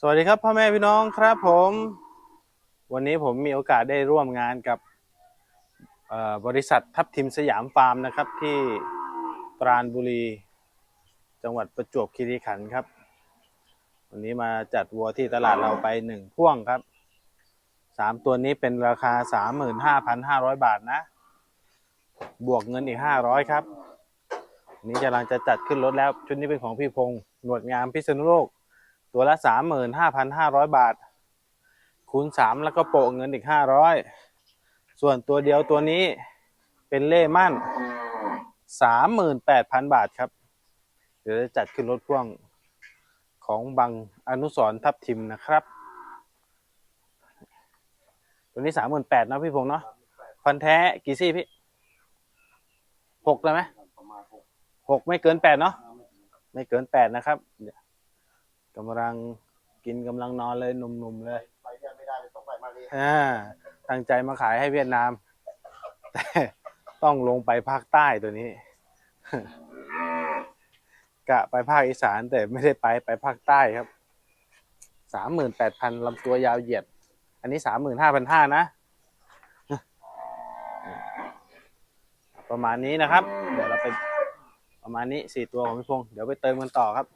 สวัสดีครับพ่อแม่พี่น้องครับผม วันนี้ผมมีโอกาสได้ร่วมงานกับบริษัททับทิมสยามฟาร์มนะครับที่ปราณบุรี จังหวัดประจวบคีรีขันธ์ครับ วันนี้มาจัดวัวที่ตลาดเราไปหนึ่งพ่วงครับสามตัวนี้เป็นราคาสามหมื่นห้าพันห้าร้อยบาทนะ บวกเงินอีกห้าร้อยครับวันนี้กำลังจะจัดขึ้นรถแล้ว ชุดนี้เป็นของพี่พงษ์หนวดงามพิษณุโลก ตัวละสามหมื่นห้าพันห้าร้อยบาท คูณสามแล้วก็โปะเงินอีกห้าร้อยส่วนตัวเดียวตัวนี้เป็นเล่มั่นสามหมื่นแปดพันบาทครับ เดี๋ยวจะจัดขึ้นรถพ่วงของบังอนุสรทับทิมนะครับ ตัวนี้สามหมื่นแปดนะพี่พงษ์เนาะฟันแท้กี่ซี่พี่หกเลยไหมหกไม่เกินแปดเนาะไม่เกินแปดนะครับ กำลังกินกำลังนอนเลยหนุ่มๆเลยไปเนี่ยไม่ได้เลยต้องไปมาเลยอ่าตั้งใจมาขายให้เวียดนาม แต่ต้องลงไปภาคใต้ตัวนี้ กะไปภาคอีสานแต่ไม่ได้ไปไปภาคใต้ครับสามหมื่นแปดพันลำตัวยาวเหยียด อันนี้สามหมื่นห้าพันห้านะ ประมาณนี้นะครับ เดี๋ยวเราไปประมาณนี้สี่ตัวของพี่พงษ์เดี๋ยวไปเติมกันต่อครับ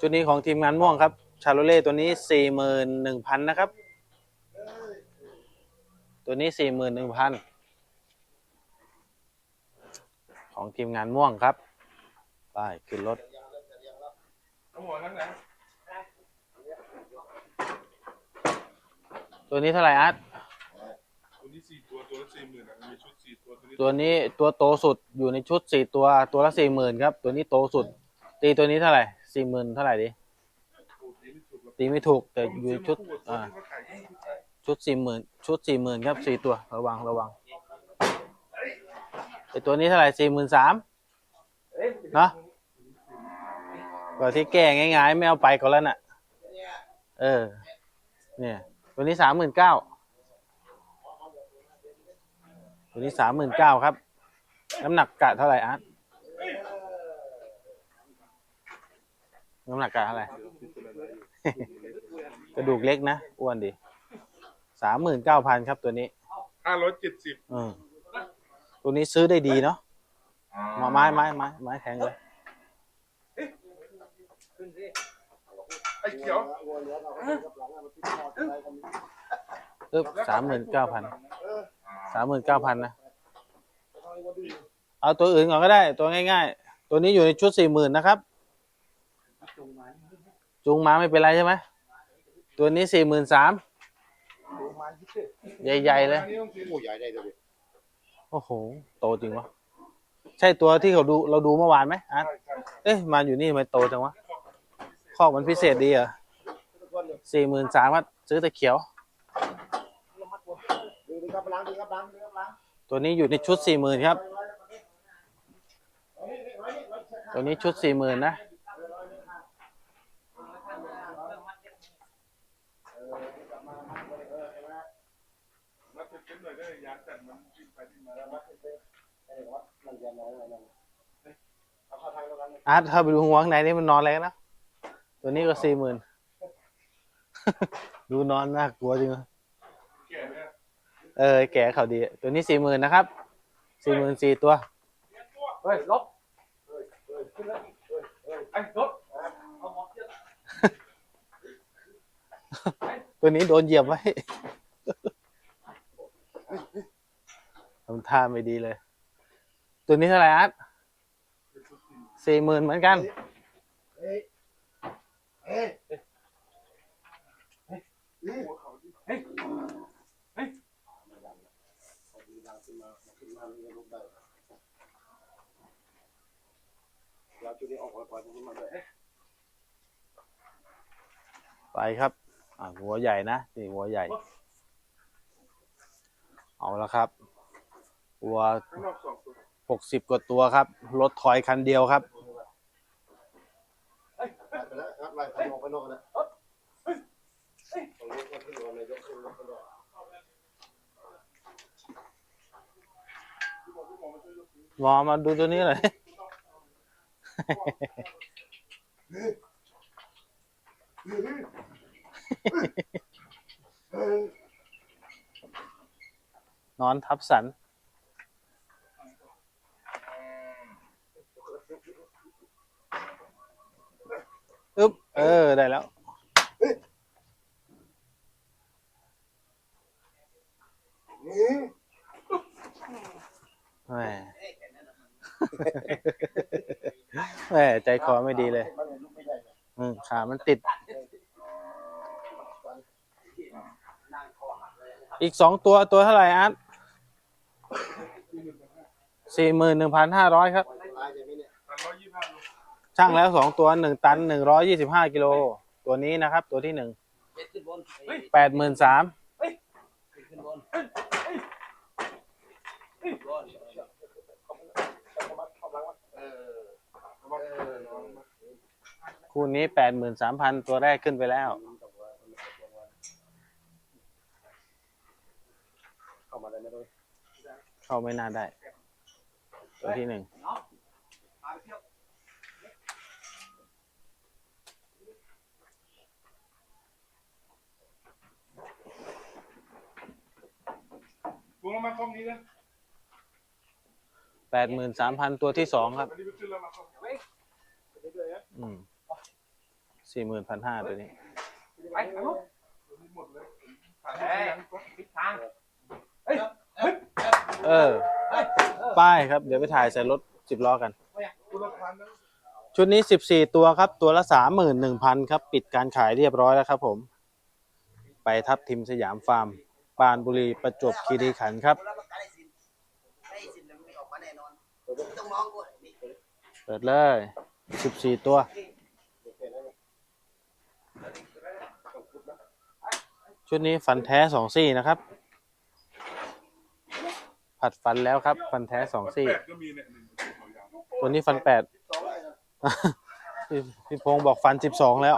ชุดนี้ของทีมงานม่วงครับ ชาโลเล่ตัวนี้สี่หมื่นหนึ่งพันนะครับ ตัวนี้สี่หมื่นหนึ่งพันของทีมงานม่วงครับ ไปขึ้นรถตัวนี้เท่าไหร่อาร์ตตัวนี้สี่ตัวตัวละสี่หมื่นอะมีชุดสี่ตัวตัวนี้ตัวนี้ตัวโตสุดอยู่ในชุดสี่ตัวตัวละสี่หมื่นครับ ตัวนี้โตสุด ตีตัวนี้เท่าไหร่ สี่หมื่นเท่าไหร่ดิตีไม่ถูกหรอกตีไม่ถูกแต่อยู่ชุดอ่าชุดสี่หมื่นชุดสี่หมื่นครับสี่ตัวระวังระวังไอตัวนี้เท่าไหร่สี่หมื่นสามเนาะกว่าที่แก้ง่ายๆไม่เอาไปก็แล้วน่ะ เออ เนี่ย ตัวนี้สามหมื่นเก้าตัวนี้สามหมื่นเก้าครับ น้ำหนักกะเท่าไหร่อาร์ต น้ำหนักกะเท่าไหร่ กระดูกเล็กนะอ้วนดีสามหมื่นเก้าพันครับตัวนี้ ห้าร้อยเจ็ดสิบอืมตัวนี้ซื้อได้ดีเนาะมาไม้ไม้ไม้ไม้แทงเลย ไอ้เขียววัวเลี้ยงเอาไปกับหลังอะมันติดคออะไรกันปึ๊บสามหมื่นเก้าพัน สามหมื่นเก้าพันนะ เอาตัวอื่นก่อนก็ได้ ตัวง่าย ๆ ตัวนี้อยู่ในชุดสี่หมื่นนะครับ จูงมาไม่เป็นไรใช่ไหมตัวนี้สี่หมื่นสามใหญ่ๆเลยอันนี้ต้องซื้อโอ้ใหญ่ได้เลยโอ้โห โตจริงวะใช่ตัวที่เขาดูเราดูเมื่อวานไหมอาร์ตใช่ใช่เอ๊ะมาอยู่นี่ทำไมโตจังวะข้อกมันพิเศษดีเหรอสี่หมื่นสามก็ซื้อแต่เขียวดูดิครับหลังดูครับหลังดูครับหลังตัวนี้อยู่ในชุดสี่หมื่นครับ ตัวนี้ชุดสี่หมื่นนะ รับเซ็นหน่อยได้ยางจัดมันวิ่งไปวิ่งมาแล้ว นั่นยันไหนอะไรนั่นเอาเข้าทางแล้วกันอาร์ตเข้าไปดูหัวข้างในนี่มันนอนอะไรกันนะ ตัวนี้ก็สี่หมื่น ดูนอนน่ากลัวจริงวะแก่เนี่ยเออ แก่เขาดี ตัวนี้สี่หมื่นนะครับ สี่หมื่นสี่ตัวเฮ้ยลบไอ้รถตัวนี้โดนเหยียบไว้ ทำท่าไม่ดีเลย ตัวนี้เท่าไหร่อาร์ตสี่หมื่นเหมือนกันเฮ้ยเฮ้ยเขาที่เฮ้ยดังขึ้นมาขึ้นมาเรียนรู้ได้เราจุดนี้ออกก่อนขึ้นมาเลยไปครับ อ่าหัวใหญ่นะนี่หัวใหญ่ เอาละครับวัว ข้างนอกสองตัว หกสิบกว่าตัวครับ รถถอยคันเดียวครับ รอมาดูตัวนี้หน่อยนอนทับสัน อึ๊บเออได้แล้วนี่แหม แหมใจคอไม่ดีเลยมันลุกไม่ได้เลย อืมขามันติด อีกสองตัวตัวเท่าไหร่อาร์ตสี่หมื่นหนึ่งพันห้าร้อยครับ ช่างแล้วสองตัวหนึ่งตันหนึ่งร้อยี่สิบห้ากิโล ตัวนี้นะครับ ตัวที่หนึ่งแปดหมื่นสามเออเออน้องคู่นี้แปดหมื่นสามพันตัวแรกขึ้นไปแล้วเข้ามาได้ไหมด้วยเข้าไม่น่าได้ ตัวที่หนึ่ง พวงแล้วมาคอมนี้นะแปดหมื่นสามพันตัวที่สองครับวันนี้ไปขึ้นแล้วมาคอมอืมสี่หมื่นพันห้าตัวนี้ ไปทางนู้นตัวนี้หมดเลยผ่านไปยังก็ทิศทางเออ ป้ายครับ เดี๋ยวไปถ่ายใส่รถสิบล้อกัน คุณละพันนะ ชุดนี้สิบสี่ตัวครับ ตัวละสามหมื่นหนึ่งพันครับ ปิดการขายเรียบร้อยแล้วครับผม ไปทับทิมสยามฟาร์ม ปรานบุรีประจวบคีรีขันธ์ครับ เปิดเลยสิบสี่ตัว ชุดนี้ฟันแท้สองซี่นะครับ ผัดฟันแล้วครับ ฟันแท้สองซี่ ตัวนี้ฟันแปดพี่พี่พงศ์บอกฟันสิบสองแล้ว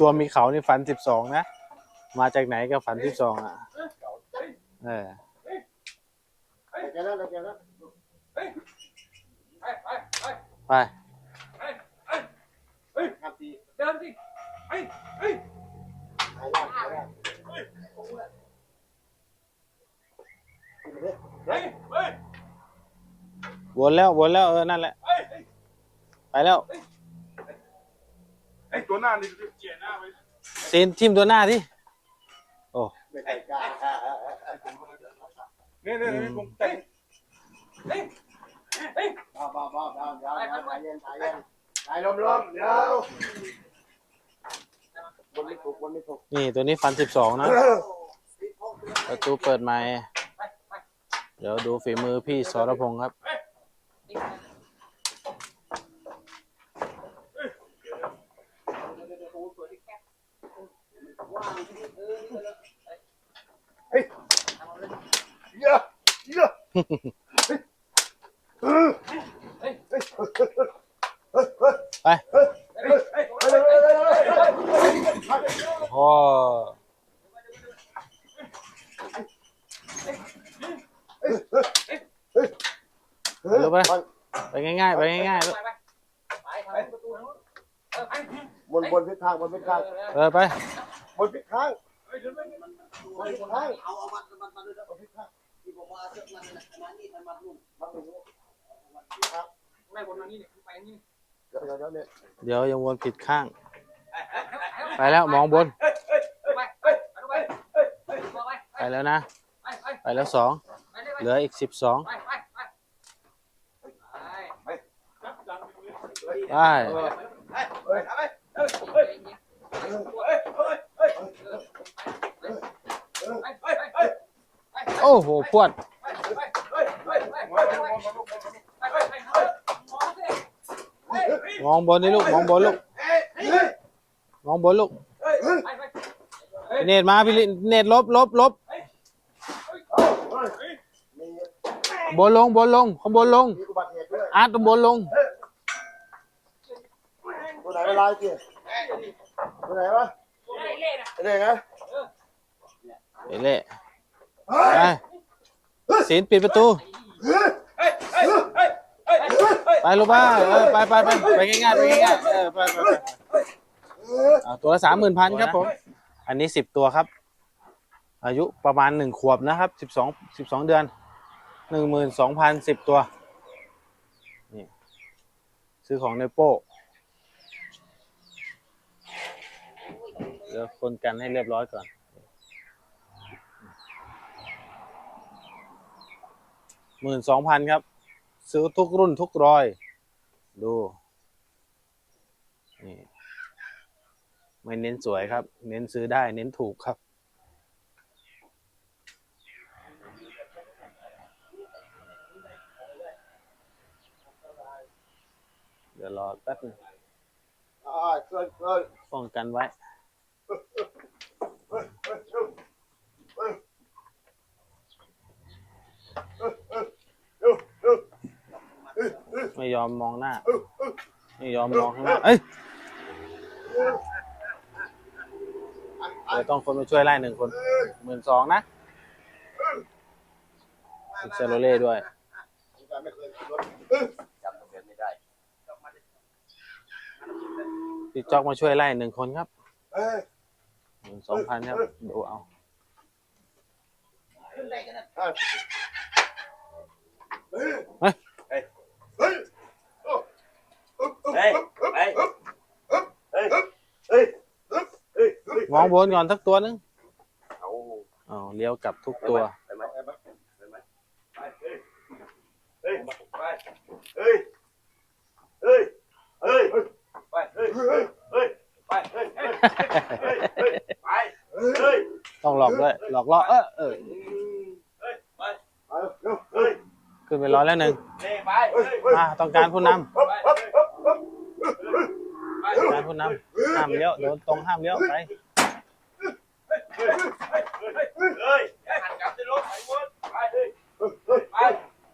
ตัวมีเขานี่ฟันสิบสองนะ มาจากไหนก็ฟันสิบสองอะ เออแกแล้วแกแล้วไปไปไปไปห้ามตีเดินสิไปไปหายยากหายยากเฮ้ยเฮ้ยวนแล้ววนแล้วเออนั่นแหละเฮ้ยไปแล้วไอ้ตัวหน้านี่เจียหน้าไปซีนทิมตัวหน้าที่โอ้ ไม่ใช่กาเนี่ยเนี่ยพี่พงษ์แต่งบ้าบ้าบ้าบ้าบ้าใจเย็นใจเย็นใจลมลมเดี๋ยวบนไม่ถูกบนไม่ถูกนี่ตัวนี้ฟันสิบสองนะ ประตูเปิดใหม่ เดี๋ยวดูฝีมือพี่สรพงศ์ครับเอะเยอะ ไปโอ้เร็วไปไปง่ายๆไปง่ายๆลูกไปไปทางประตูทางนู้นเออไปบนบนพิษทางบนพิษทางเออไปบนพิษทางเฮ้ยเดี๋ยวไม่บนพิษทางเอาเอามัดมัดมัดด้วยนะบนพิษทาง ที่ผมว่าเสื้อมันนะมันนี่มันมัดนู่นมันไม่รู้ไม่บนทางนี้เนี่ยไปทางนี้เดี๋ยวเดี๋ยวเนี่ยเดี๋ยวยังวนผิดข้าง ไปแล้วมองบน ไปไปไปไปแล้วนะ ไปแล้วสองเลยไปเหลืออีกสิบสองไปไป โอ้โห พวด มองบนนี่ลูก มองบนลูก มองบนลูกพี่เนตรมาพี่เนตรลบลบลบมีบนลงบนลงข้างบนลงมีอุบัติเหตุด้วยอาร์ตตรงบนลงตัวไหนเวลาเกี่ยตัวไหนวะเล่นะไปเล่ ไปศีลปิดประตู ไปลูกบ้าเออไปไปไปไปง่ายๆไปง่ายๆเออไปไปไปอ่าตัวละสามหมื่นพันครับผม อันนี้สิบตัวครับ อายุประมาณหนึ่งขวบนะครับสิบสองสิบสองเดือนหนึ่งหมื่นสองพันสิบตัว นี่ ซื้อของในโป้เดี๋ยวคนกันให้เรียบร้อยก่อน หมื่นสองพันครับ ซื้อทุกรุ่นทุกรอย ดูนี่ไม่เน้นสวยครับ เน้นซื้อได้เน้นถูกครับ เดี๋ยวรอแป๊บนึงอ่าเกินเกินป้องกันไว้ ไม่ยอมมองหน้า ไม่ยอมมองข้างหน้า เอ้ยเดี๋ยวต้องคนมาช่วยไล่หนึ่งคนหมื่นสองนะมีเซโรเล่ด้วยผมจะไม่เคยขับรถจำทะเบียนไม่ได้พี่จอกมาช่วยไล่หนึ่งคนครับเอ้ยหมื่นสองพันครับ ดูเอาขึ้นได้กันนะเฮ้ยเฮ้ยเฮ้ยเฮ้ยเฮ้ยเฮ้ยเฮ้ยเฮ้ยเฮ้ย มองบนก่อนสักตัวนึงเอาอ๋อเลี้ยวกลับทุกตัว ไปไหมไปไหมไปไหมไปเฮ้ยเฮ้ยไปเฮ้ยเฮ้ยเฮ้ยไปเฮ้ยเฮ้ยเฮ้ยไปเฮ้ยเฮ้ยเฮ้ยเฮ้ยไปเฮ้ยต้องหลอกด้วยหลอกล่อเออเออเฮ้ยไปไปเร็วเฮ้ยขึ้นไปร้อยแล้วหนึ่งเฮ้ยไปเฮ้ยเฮ้ยอ่าต้องการผู้นำฮึบฮึบฮึบฮึบต้องการผู้นำห้ามเลี้ยวเดินตรงห้ามเลี้ยวไป เฮ้ย หันกลับที่รถไปวน ไปเฮ้ยไป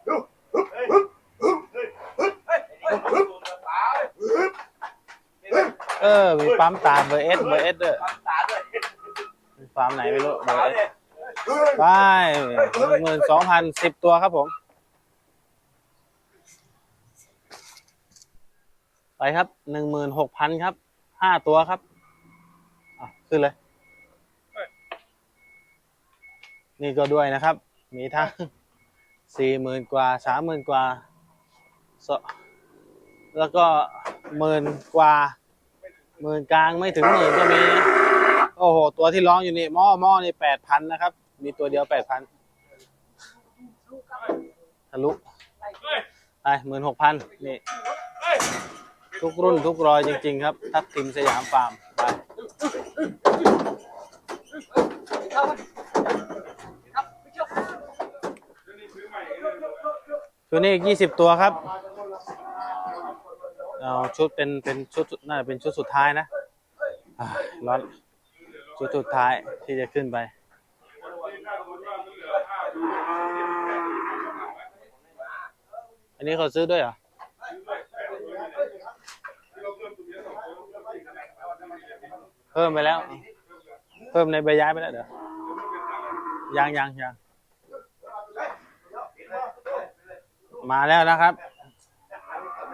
เร็วเฮ้ยเฮ้ย เออ มีปั๊มตามเบอร์เอสเบอร์เอสด้วยปั๊มตาด้วยมีปั๊มไหนไม่รู้เบอร์เอสไปหนึ่งหมื่นสองพันสิบตัวครับผม ไปครับหนึ่งหมื่นหกพันครับห้าตัวครับอะขึ้นเลย นี่ก็ด้วยนะครับ มีทั้งสี่หมื่นกว่าสามหมื่นกว่าส แล้วก็หมื่นกว่าหมื่นกลางไม่ถึงหมื่นก็มีนะโอ้โห ตัวที่ร้องอยู่นี่หม้อหม้อนี่แปดพันนะครับ มีตัวเดียวแปดพันทะลุไปหมื่นหกพันนี่ ทุกรุ่นทุกรอยจริง ๆ ครับ ทับทิมสยามฟาร์มไปเข้ามาครับไปเชี่ยวชุดนี้อีกยี่สิบตัวครับ เอาชุดเป็นเป็นชุดน่าจะเป็นชุดสุดท้ายนะร้อนชุดสุดท้ายที่จะขึ้นไปอันนี้เขาซื้อด้วยเหรอเพิ่มไปแล้ว เพิ่มในใบย้ายไปแล้วเดี๋ยวยังยังยังมาแล้วนะครับ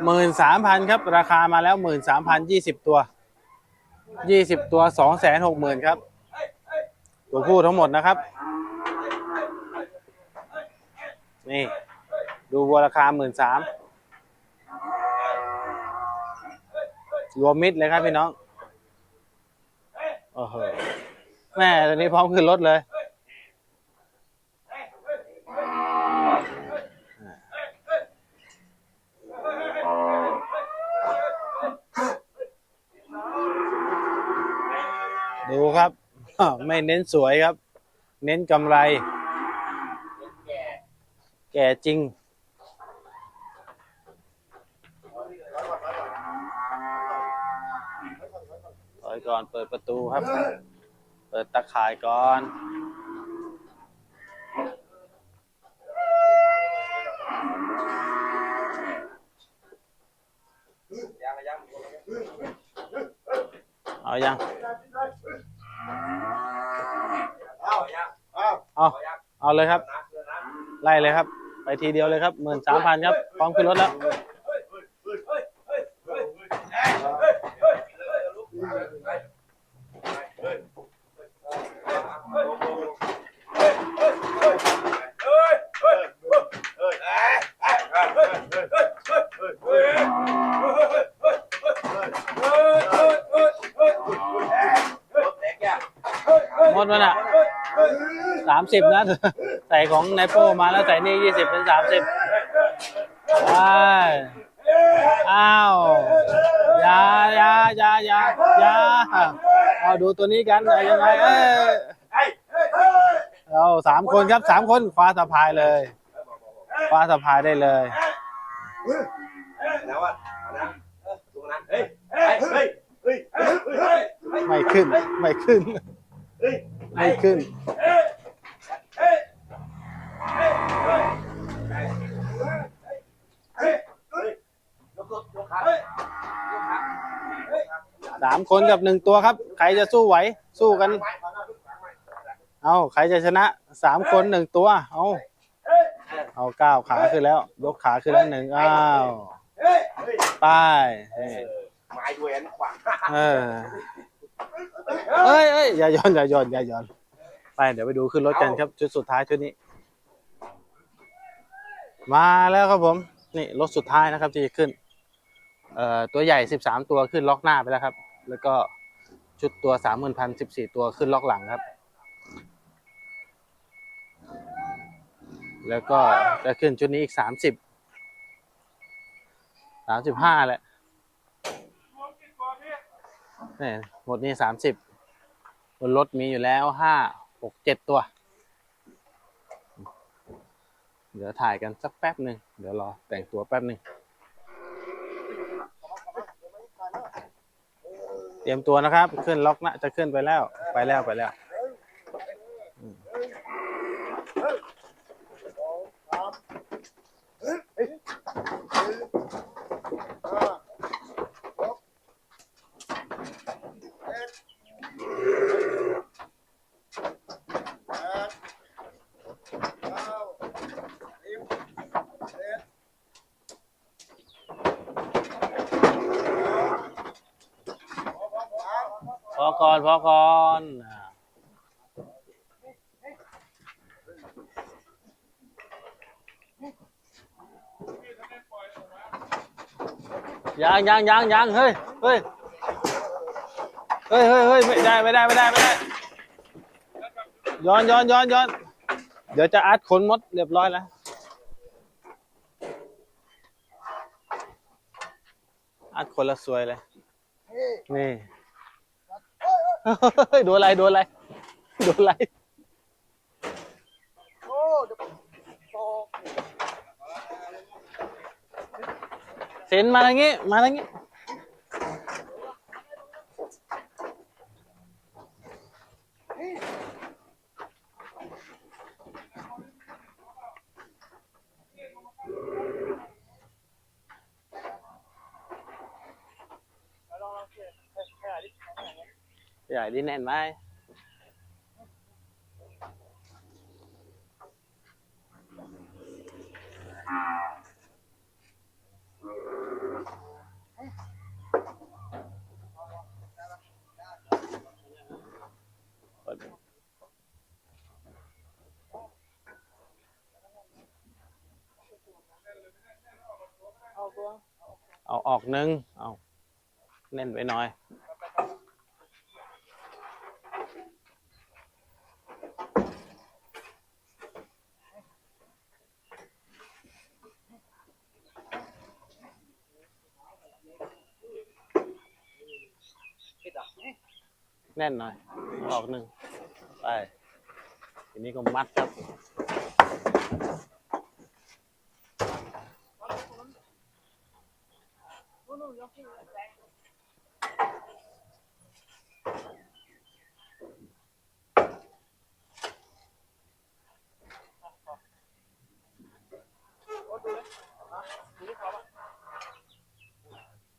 หมื่นสามพันครับ ราคามาแล้วหมื่นสามพันยี่สิบตัวยี่สิบตัวสองแสนหกหมื่นครับ ตัวผู้ทั้งหมดนะครับ นี่ ดูวัวราคาหมื่นสามรวมมิดเลยครับพี่น้องโอ้โหแม่ตอนนี้พร้อมขึ้นรถเลย ดูครับ ไม่เน้นสวยครับ เน้นกำไร แก่จริงก่อนเปิดประตูครับ เปิดตะข่ายก่อน เลยครับ ไล่เลยครับ ไปทีเดียวเลยครับหมื่นสามพันครับพร้อมขึ้นรถแล้วหมดมันอะสามสิบนะ ของไนโป้มาแล้วใส่นี่ยี่สิบเป็นสามสิบไปอ้าวยายายายายาเอาดูตัวนี้กันยังไงเอ้ยเราสามคนครับสามคนคว้าสะพายเลยคว้าสะพายได้เลยแล้วอะนะตรงนั้นเฮ้ยเฮ้ยเฮ้ยเฮ้ยไม่ขึ้นไม่ขึ้นไม่ขึ้น คนกับหนึ่งตัวครับ ใครจะสู้ไหว สู้กัน เอาใครจะชนะสามคนหนึ่งตัว เอาเอาก้าวขาขึ้นแล้ว ยกขาขึ้นแล้วหนึ่งอ้าวไป้ายเฮ้ยไม้ด้วยอันขวางเออเอ้ยเอ้ยอย่าย้อนอย่าย้อนอย่าย้อนไปเดี๋ยวไปดูขึ้นรถกันครับ ชุดสุดท้ายชุดนี้ มาแล้วครับผม นี่รถสุดท้ายนะครับที่จะขึ้น เอ่อตัวใหญ่สิบสามตัวขึ้นล็อกหน้าไปแล้วครับ แล้วก็ชุดตัวสามหมื่นพันสิบสี่ตัวขึ้นล็อกหลังครับ แล้วก็จะขึ้นชุดนี้อีกสามสิบสามสิบห้าแหละนี่หมดนี้สามสิบบนรถมีอยู่แล้วห้าหกเจ็ดตัว เดี๋ยวถ่ายกันสักแป๊บหนึ่งเดี๋ยวรอแต่งตัวแป๊บหนึ่ง เตรียมตัวนะครับ ขึ้นล็อกนะจะขึ้นไปแล้ว ไปแล้วไปแล้วอืมพอก่อนพอก่อนอ่า ยังยังยังยังเฮ้ยเฮ้ยเฮ้ยเฮ้ยเฮ้ยไม่ได้ไม่ได้ไม่ได้ไม่ได้ย้อนย้อนย้อนย้อนเดี๋ยวจะอัดขนมดเรียบร้อยแล้วอัดคนละสวยเลยนี่โดนอะไรโดนอะไรโดนอะไร โอ้เดี๋ยวโต เซนมาทางนี้ มาทางนี้ใหญ่ดีแน่นไหมเอกหนึ่งเอาแน่นไปหน่อย แน่นหน่อย ออกหนึ่ง ไป ทีนี้ก็มัดครับ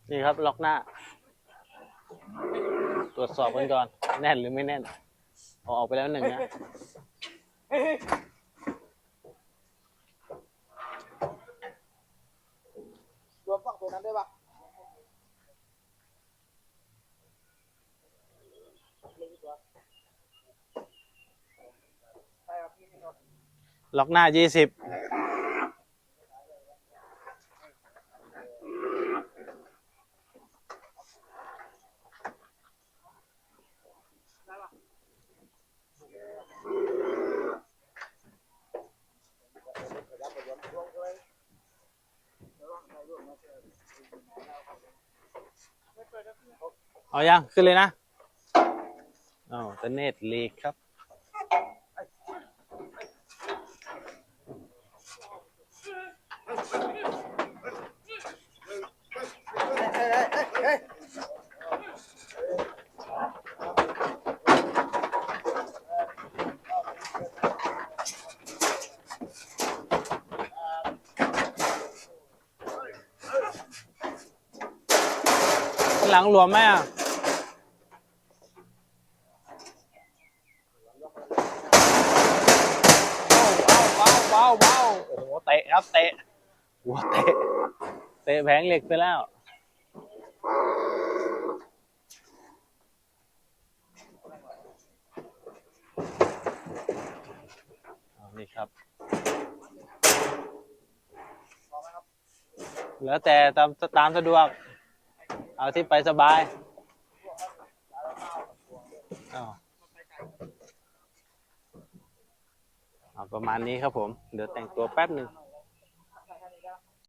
นี่ครับ ล็อกหน้า ตรวจสอบกันก่อน แน่นหรือไม่แน่นเอาออกไปแล้วหนึ่งนะ ล็อกหน้ายี่สิบเอายัง ขึ้นเลยนะอ๋อวตะเนตลีกครับ หลังหลวมไหมอะเบาเบาเบาโอ้โหเตะครับเตะหัวเตะเตะแผงเหล็กไปแล้วนี่ครับ แล้วแต่ตามตามสะดวก เอาที่ไปสบายเอาเอาประมาณนี้ครับผม เดี๋ยวแต่งตัวแป๊บหนึ่ง